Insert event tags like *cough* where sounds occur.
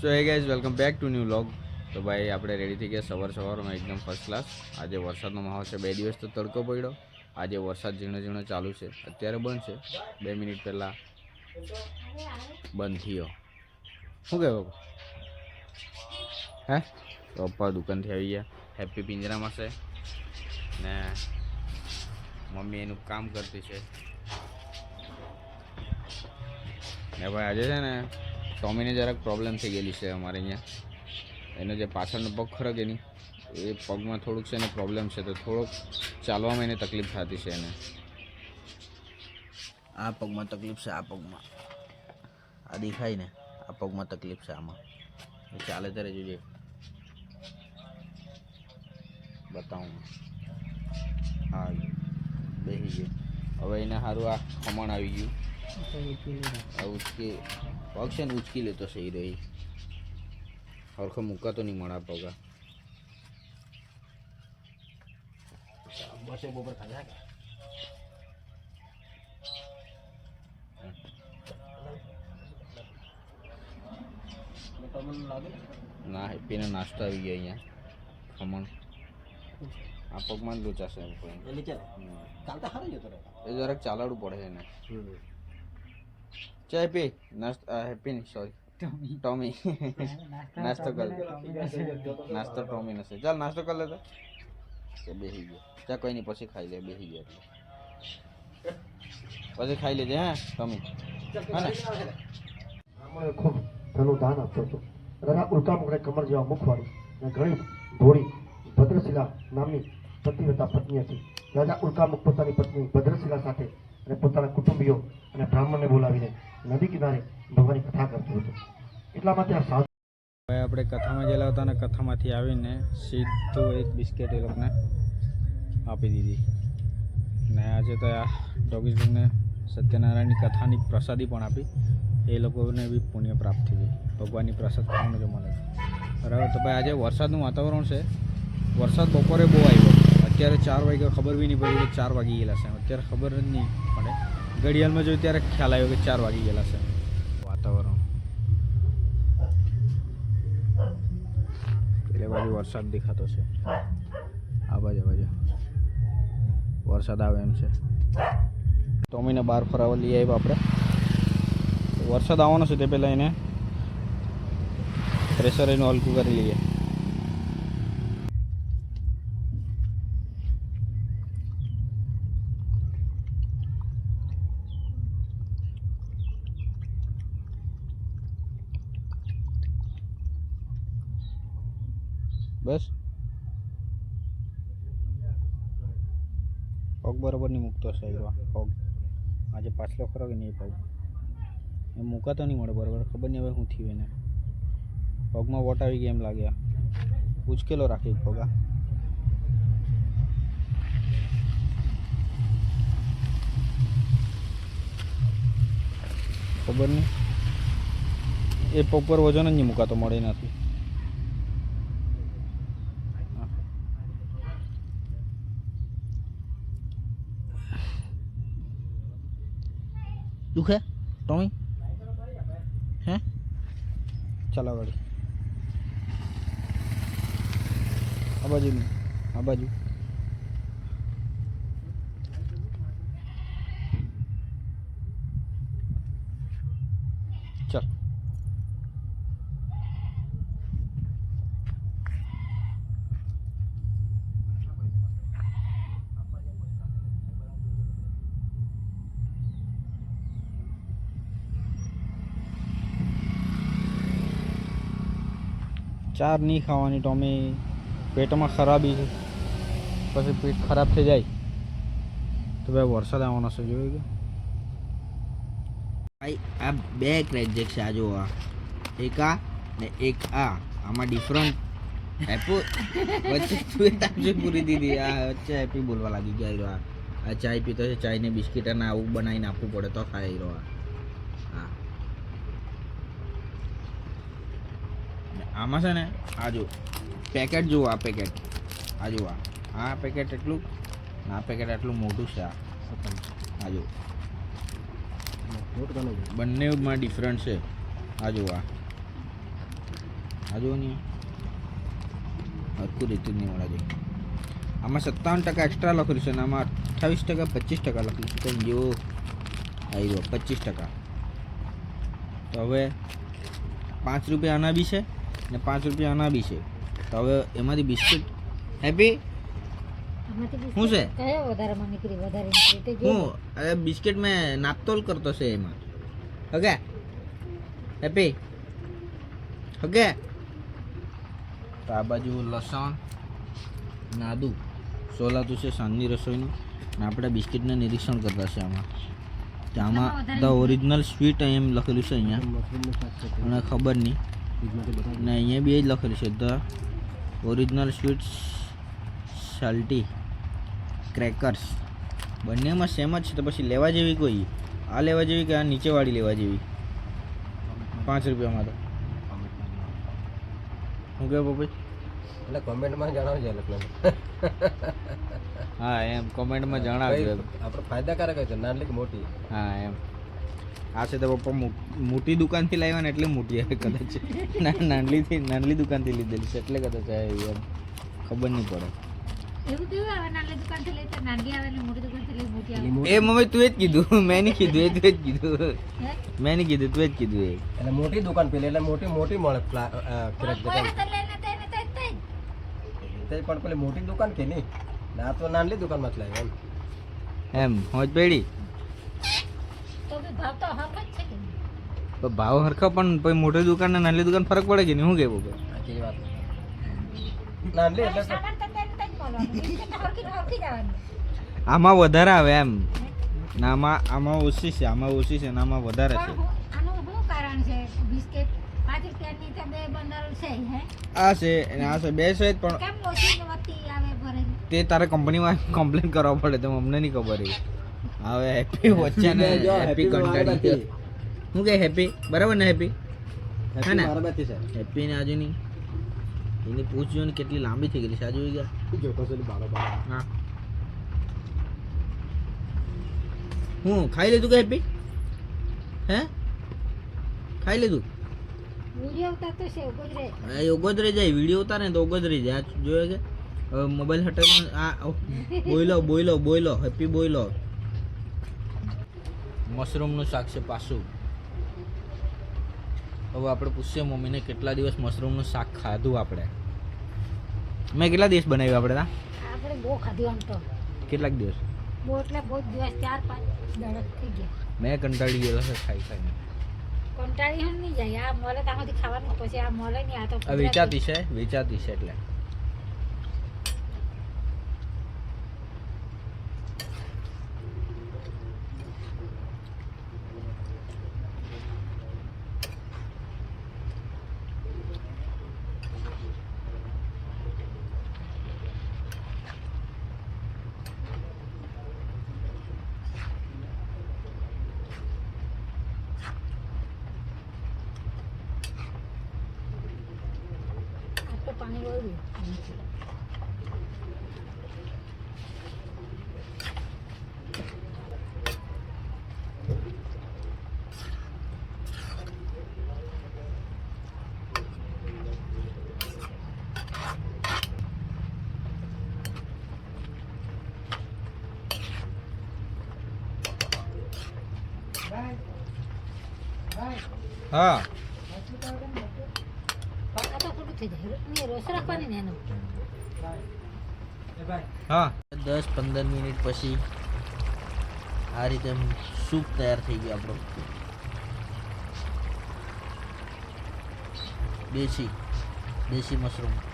So hey guys welcome back to new vlog તો ભાઈ આપણે રેડી થઈ ગયા સવાર સવારમાં એકદમ ફર્સ્ટ ક્લાસ આજે વરસાદનો માહોલ છે. બે દિવસ તો તડકો પડ્યો. આજે વરસાદ ઝીણો ઝીણો ચાલુ છે. અત્યારે બંધ છે. બે મિનિટ પહેલાં બંધ થયો. શું કહેવું હે? તો પપ્પા દુકાનથી આવી ગયા. હેપી પિંજરામાં છે. ને મમ્મી એનું કામ કરતી છે. ને ભાઈ આજે છે ને ટોમીને જરાક પ્રોબ્લેમ થઈ ગયેલી છે અમારે અહીંયા. એનો જે પાછળનો પગ ખરો એની નહીં એ પગમાં થોડુંક છે એને પ્રોબ્લેમ છે તો થોડોક ચાલવામાં એને તકલીફ થતી છે એને. આ પગમાં તકલીફ છે આ પગમાં. આ દેખાય ને આ પગમાં તકલીફ છે આમાં. ચાલે ત્યારે જોજે. બતાવું. હા બેસી ગયું. હવે એને સારું આ ખમણ આવી ગયું. આ ઉચકી પગ છે ને ઉચકી લેતો છે એ રહી. હરખો મુકાતો નહીં મળા પગા. બસે ખાધા લાગે ના હેપીને નાસ્તો આવી ગયો અહીંયા. ખમણ. આ પગમાં જ લોચાશે એ જરાક ચાલાડવું પડે એને. ચાય પી નાસ્તો હેપી નહીં સોરી ટોમી નાસ્તો કર નાસ્તો ટોમી નશે ચાલ નાસ્તો કરી લેતા કે બેસી ગયો ચા કોઈ નહીં પછી ખાઈ લે બેસી ગયો પછી ખાઈ લેજે હા ટોમી હા ને ખૂબ ઘણું દાન આપતો હતો રાજા ઉલ્કા મુખને કમર જેવા મુખવાળી અને ઘણી ધોળી ભદ્રશિલા નામની પતિવ્રતા પત્ની હતી રાજા ઉલ્કામુખ પોતાની પત્ની ભદ્રશિલા સાથે અને પોતાના કુટુંબીઓ અને બ્રાહ્મણને બોલાવીને નદી કિનારે ભગવાનની કથા કરતો હતો. એટલા માટે આ સાધુ આપણે કથામાં ગયેલા હતા અને કથામાંથી આવીને સીધું એક બિસ્કેટ એ લોકોને આપી દીધી. ને આજે તો આ ડોગીઝને સત્યનારાયણની કથાની પ્રસાદી પણ આપી. એ લોકોને બી પુણ્ય પ્રાપ્ત થઈ ગઈ. ભગવાનની પ્રસાદ ખાવાનું જો મળે બરાબર? તો ભાઈ, આજે વરસાદનું વાતાવરણ છે. વરસાદ બપોરે બહુ આવ્યો. અત્યારે ચાર વાગ્યા ખબર બી નહીં પડી કે ચાર વાગી ગયેલા છે. અત્યારે ખબર જ નહીં પડે. ઘડિયાળમાં જોયું ત્યારે ખ્યાલ આવ્યો કે ચાર વાગી ગયેલા છે. વાતાવરણ. એટલે બાજુ વરસાદ દેખાતો છે. આ બાજુ બાજુ. વરસાદ આવે એમ છે. ટોમીને બહાર ફરાવવા લઈ આવ્યા આપણે. વરસાદ આવવાનો છે તે પહેલાં એને. પ્રેશર એનું હલકું કરી લઈએ. બસ. પગ બરાબર નહીં મૂકતો એવા પગ. આજે પાછલો ખરો કે નહીં પગ? એ મૂકાતો નહીં મળે બરાબર, ખબર નહીં હવે શું થયું એને. પગમાં વોટ આવી ગયા એમ લાગ્યા ઉચકેલો રાખે પગ ખબર નહીં. એ પગ પર વજન જ નહીં મૂકાતો, મળે નથી દુખે? ટોમી? હે? ચાલો ગાડી આ બાજુ. આ બાજુ ચાલ ચાર નહીં ખાવાની તો અમે પેટમાં ખરાબી છે. પછી પેટ ખરાબ થઈ જાય. તો ભાઈ વરસાદ આવવાનો છે, જોયું કે? ભાઈ, આ બે ક્રેજેક છે, આ જો આ. એક આ ને એક આ. આમાં ડિફરન્ટ હેપુ પૂરી દીધી. આ વચ્ચે બોલવા લાગી ગયા આ. ચાય પીતો છે ચાય ને બિસ્કિટ અને આવું બનાવીને આપવું પડે તો ખાય રહ્યો હા. આમાં છે ને, આ જો પેકેટ જુઓ આ પેકેટ આ જુઓ આ. આ પેકેટ એટલું આ પેકેટ આટલું મોટું છે આ. આ જો બંનેમાં ડિફરન્ટ છે. આ જુઓ આ. આ જુઓ નહીં હરકું રીતે નહીં મળે જોઈએ આમાં સત્તાવન ટકા એક્સ્ટ્રા લખેલું છે અને આમાં અઠ્ઠાવીસ ટકા, પચીસ ટકા લખેલું છે. તો જો આવ્યો પચીસ ટકા. તો હવે પાંચ રૂપિયા આના બી છે. ને પાંચ રૂપિયા આના બી છે. તો હવે એમાંથી બિસ્કિટ. હેપી શું છે? હું અરે બિસ્કિટ મેં નાપતોલ કરતો છે એમાં. ઓકે હેપી ઓકે તો આ બાજુ લસણ નાદુ. સોલાતું છે સાંજની રસોઈનું. ને આપણે બિસ્કિટને નિરીક્ષણ કરતા છે આમાં. તો આમાં ધ ઓરિજિનલ સ્વીટ એમ લખેલું છે અહીંયા. મને ખબર નહીં. ને અહીંયા બી એ જ લખેલું છે the original sweet salty crackers બંનેમાં સેમ જ છે તો પછી લેવા જેવી કોઈ? આ લેવા જેવી કે આ નીચેવાળી લેવા જેવી? પાંચ રૂપિયામાં તો. શું કહે પપ્પી એટલે કોમેન્ટમાં જણાવજો હા એમ. કોમેન્ટમાં જણાવજો આપણે ફાયદાકારક હોય છે નાની કે મોટી? હા એમ. આ છે તો પપ્પા મોટી દુકાનથી લાવ્યા ને એટલે મોટી આવે કદાચ. ના નાનલીથી નાનલી દુકાનથી લીધેલી છે એટલે કદાચ આવે એમ. ખબર નહીં પડે. તો એ મમ્મી તું જ કીધું. મેં નહીં કીધું એ તું જ કીધું. મેં નહીં કીધું તું જ કીધું એ. એટલે મોટી દુકાન પેલી એટલે મોટી મોટી મળે પણ પેલી મોટી દુકાન કે નહીં? ને તો નાનલી દુકાનમાં જ લાવ્યો એમ. એમ હોજ પેડી? તો ભાવ તો હરખો જ છે કે નહીં? તો ભાવ હરખા પણ પછી મોટી દુકાન ને નાની દુકાન ફરક પડે કે નહીં? શું કહેવું ભાઈ નાની એટલે આવવાની. આમાં વધારે આવે એમ. આમાં આમાં ઓછી છે આમાં ઓછી છે આમાં વધારે છે. પણ હું- આનું શું કારણ છે? બિસ્કિટ પાંચ રૂપિયાની તો બે બંડલ છે હે? આ છે આ છે બે છે જ પણ તે તારે કંપનીમાં કમ્પ્લેન *laughs* કરવા પડે તો અમને નહીં ખબર એ હવે હેપી વચ્ચે ને હેપી કંટાળી હું કે હેપી બરાબર ને હેપી હે ને? હેપી ને આજુની. એની પૂછ જો ને કેટલી લાંબી થઈ ગઈ છે આજુ ગયા? બારો બારો? હા. હું ખાઈ લીધું કે હેપી હે? ખાઈ લીધું? ઓગોદરે જાય વીડિયો ઉતારે તો ઓગોદરે જાય. આ જોયો કે મોબાઈલ હટાવી આ બોયલો બોયલો બોયલો હેપી બોયલો. મશરૂમનું શાક છે પાછું હવે આપણે પૂછીએ મમ્મીને કેટલા દિવસ મશરૂમનું શાક ખાધું આપણે. મેં કેટલા દિવસ બનાવ્યું આપણે તા? આપણે બહુ ખાધું આમ તો. કેટલાક દિવસ? બહુ એટલે બહુ દિવસ ચાર પાંચ દડક થઈ ગયા. મેં કંટાળી ગયેલો છે ખાઈ ખાઈને. કંટાળી નહીં જાય આ મળે ત્યાંથી ખાવાનું પછી આ મળે નહીં આ તો વેચાતી છે વેચાતી છે એટલે. આટલું પાણી વળ્યું હા આ તો ખોટું થઈ જાય ને રાખવાની ને એનો. હા. દસ પંદર મિનિટ પછી આ રીતે સૂપ તૈયાર થઈ ગયો આપણો. દેશી દેશી મશરૂમ.